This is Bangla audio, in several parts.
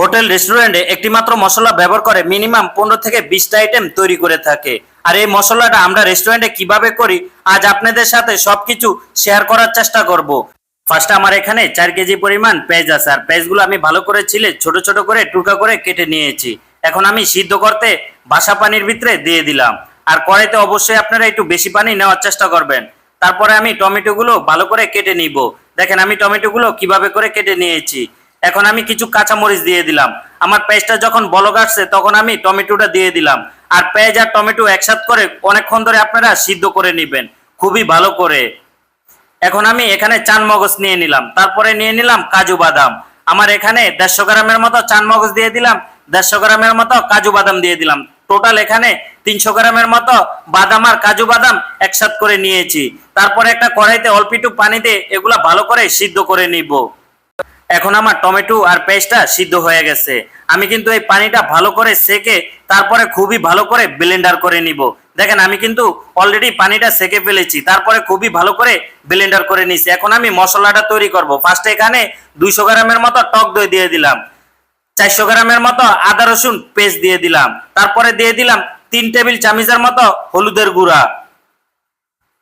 হোটেল রেস্টুরেন্টে একটি মাত্র মশলা ব্যবহার করে মিনিমাম পনেরো থেকে বিশটা আইটেম তৈরি করে থাকে। আর এই মশলাটা আমরা রেস্টুরেন্টে কীভাবে করি, আজ আপনাদের সাথে সবকিছু শেয়ার করার চেষ্টা করব। ফার্স্ট আমার এখানে চার কেজি পরিমাণ পেঁয়াজ আছে, আর পেঁয়াজগুলো আমি ভালো করে ছিলে ছোট ছোট করে টুকা করে কেটে নিয়েছি। এখন আমি সিদ্ধ করতে বাসা পানির ভিতরে দিয়ে দিলাম। আর কড়াইতে অবশ্যই আপনারা একটু বেশি পানি নেওয়ার চেষ্টা করবেন। তারপরে আমি টমেটোগুলো ভালো করে কেটে নিব। দেখেন আমি টমেটোগুলো কীভাবে করে কেটে নিয়েছি। এখন আমি কিছু কাঁচামরিচ দিয়ে দিলাম। আমার পেঁয়াজটা যখন বলক আসছে, তখন আমি টমেটোটা দিয়ে দিলাম। আর পেঁয়াজ আর টমেটো একসাথে করে অনেকক্ষণ ধরে আপনারা সিদ্ধ করে নেবেন। খুবই ভালো করে। এখন আমি এখানে চান মগজ নিয়ে নিলাম। তারপরে নিয়ে নিলাম কাজু বাদাম। আমার এখানে দেড়শো গ্রামের মতো চান মগজ দিয়ে দিলাম, দেড়শো গ্রামের মতো কাজু বাদাম দিয়ে দিলাম। টোটাল এখানে তিনশো গ্রামের মতো বাদাম আর কাজু বাদাম একসাথ করে নিয়েছি। তারপরে একটা কড়াইতে অল্প একটু পানি দিয়ে এগুলা ভালো করে সিদ্ধ করে নিব। এখন আমার টমেটো আর পেস্টটা সিদ্ধ হয়ে গেছে। আমি কিন্তু এই পানিটা ভালো করে সেকে তারপরে খুবই ভালো করে ব্লেন্ডার করে নিব। দেখেন, আমি কিন্তু অলরেডি পানিটা সেকে ফেলেছি, তারপরে খুবই ভালো করে ব্লেন্ডার করে নিছি এখন আমি মশলাটা তৈরি করব। ফার্স্টে এখানে দুইশো গ্রামের মতো টক দই দিয়ে দিলাম, চারশো গ্রামের মতো আদা রসুন পেস্ট দিয়ে দিলাম, তারপরে দিয়ে দিলাম তিন টেবিল চামিচের মতো হলুদের গুঁড়া।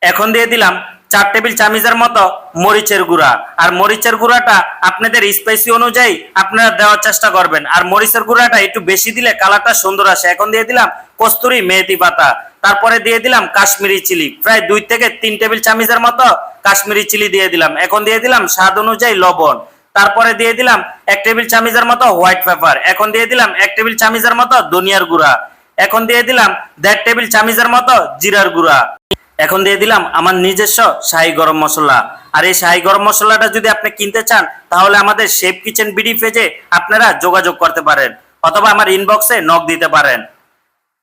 এখন দিয়ে দিলাম চার টেবিল চামিচের মতো মরিচের গুঁড়া। আর মরিচের গুঁড়াটা আপনাদের স্পাইসি অনুযায়ী আপনারা দেওয়ার চেষ্টা করবেন। আর মরিচের গুঁড়াটা একটু বেশি দিলে কালারটা সুন্দর আসে। এখন দিয়ে দিলাম কস্তুরি মেহেদি পাতা। তারপরে দিয়ে দিলাম কাশ্মীরি চিলি। প্রায় দুই থেকে তিন টেবিল চামিচের মতো কাশ্মীরি চিলি দিয়ে দিলাম। এখন দিয়ে দিলাম স্বাদ অনুযায়ী লবণ। তারপরে দিয়ে দিলাম এক টেবিল চামিচের মতো হোয়াইট পেপার। এখন দিয়ে দিলাম এক টেবিল চামিচের মতো ধনিয়ার গুঁড়া। এখন দিয়ে দিলাম দেড় টেবিল চামিচের মতো জিরার গুঁড়া। এখন দিয়ে দিলাম আমার নিজস্ব শাহী গরম মশলা। আর এই শাহী গরম মশলাটা যদি আপনি কিনতে চান, তাহলে আমাদের শেফ কিচেন বিডি পেজে আপনারা যোগাযোগ করতে পারেন, অথবা আমার ইনবক্সে নক দিতে পারেন।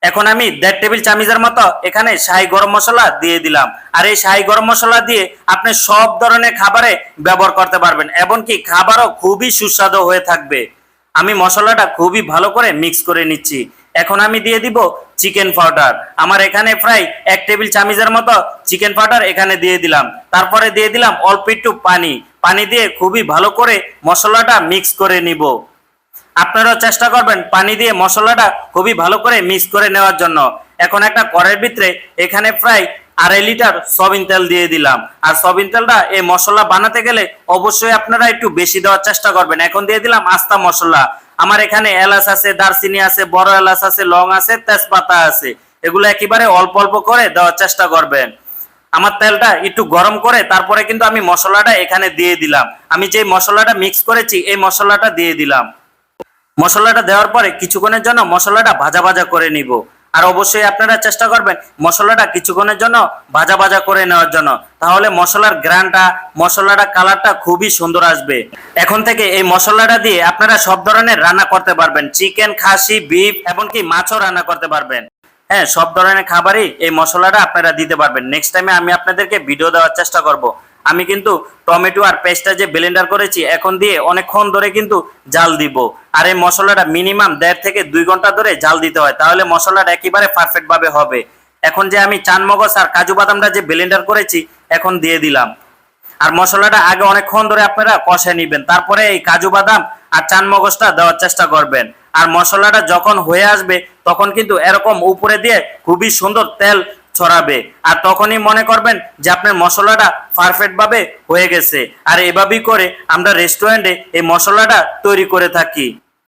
এখন আমি দেড় টেবিল চামিজের মতো এখানে শাহী গরম মশলা দিয়ে দিলাম। আর এই শাহী গরম মশলা দিয়ে আপনি সব ধরনের খাবারে ব্যবহার করতে পারবেন, এমনকি খাবারও খুবই সুস্বাদু হয়ে থাকবে। আমি মশলাটা খুবই ভালো করে মিক্স করে নিচ্ছি। এখন আমি দিয়ে দিব চিকেন পাউডার আমার এখানে প্রায় এক টেবিল চামিচের মতো চিকেন পাউডার এখানে দিয়ে দিলাম। তারপরে দিয়ে দিলাম অল্প একটু পানি। পানি দিয়ে খুবই ভালো করে মশলাটা মিক্স করে নিব। আপনারাও চেষ্টা করবেন পানি দিয়ে মশলাটা খুবই ভালো করে মিক্স করে নেওয়ার জন্য। এখন একটা কড়াইয়ের ভিতরে এখানে প্রায় আড়াই লিটার সবিন তেল দিয়ে দিলাম। আর সবিন তেলটা এই মশলা বানাতে গেলে অবশ্যই আপনারা একটু বেশি দেওয়ার চেষ্টা করবেন। এখন দিয়ে দিলাম আস্তা মশলা। আমার এখানে এলাচ আছে, দারচিনি আছে, বড় এলাচ আছে, লং আছে, তেজপাতা আছে। এগুলো একেবারে অল্প অল্প করে দেওয়ার চেষ্টা করবেন। আমার তেলটা একটু গরম করে তারপরে কিন্তু আমি মশলাটা এখানে দিয়ে দিলাম। আমি যে মশলাটা মিক্স করেছি, এই মশলাটা দিয়ে দিলাম। মশলাটা দেওয়ার পরে কিছুক্ষণের জন্য মশলাটা ভাজা ভাজা করে নিব। আর অবশ্যই আপনারা চেষ্টা করবেন মশলাটা কিছুক্ষণের জন্য ভাজা ভাজা করে নেওয়ার জন্য। তাহলে মশলার গ্রানটা মশলাটা কালারটা খুবই সুন্দর আসবে। এখন থেকে এই মশলাটা দিয়ে আপনারা সব ধরনের রান্না করতে পারবেন। চিকেন, খাসি, বিফ, এমনকি মাছও রান্না করতে পারবেন। হ্যাঁ সব ধরনের খাবারই এই মশলাটা আপনারা দিতে পারবেন। নেক্সট টাইমে আমি আপনাদেরকে ভিডিও দেওয়ার চেষ্টা করব। আমি কিন্তু টমেটো আর পেস্টটা যে ব্লেন্ডার করেছি, এখন দিয়ে অনেকক্ষণ ধরে কিন্তু জাল দিব। আর এই মশলাটা মিনিমাম দেড় থেকে দুই ঘণ্টা ধরে জাল দিতে হয়, তাহলে মশলাটা একেবারে পারফেক্ট ভাবে হবে। এখন যে আমি চান মগজ আর কাজু বাদামটা যে ব্লেন্ডার করেছি, এখন দিয়ে দিলাম। আর মশলাটা আগে অনেকক্ষণ ধরে আপনারা কষে নিবেন, তারপরে এই কাজু বাদাম আর চান মগজটা দেওয়ার চেষ্টা করবেন। আর মশলাটা যখন হয়ে আসবে, তখন কিন্তু এরকম উপরে দিয়ে খুবই সুন্দর তেল ছড়াবে। আর তখনই মনে করবেন যে আপনার মশলাটা পারফেক্টভাবে হয়ে গেছে। আর এভাবেই করে আমরা রেস্টুরেন্টে এই মশলাটা তৈরি করে থাকি।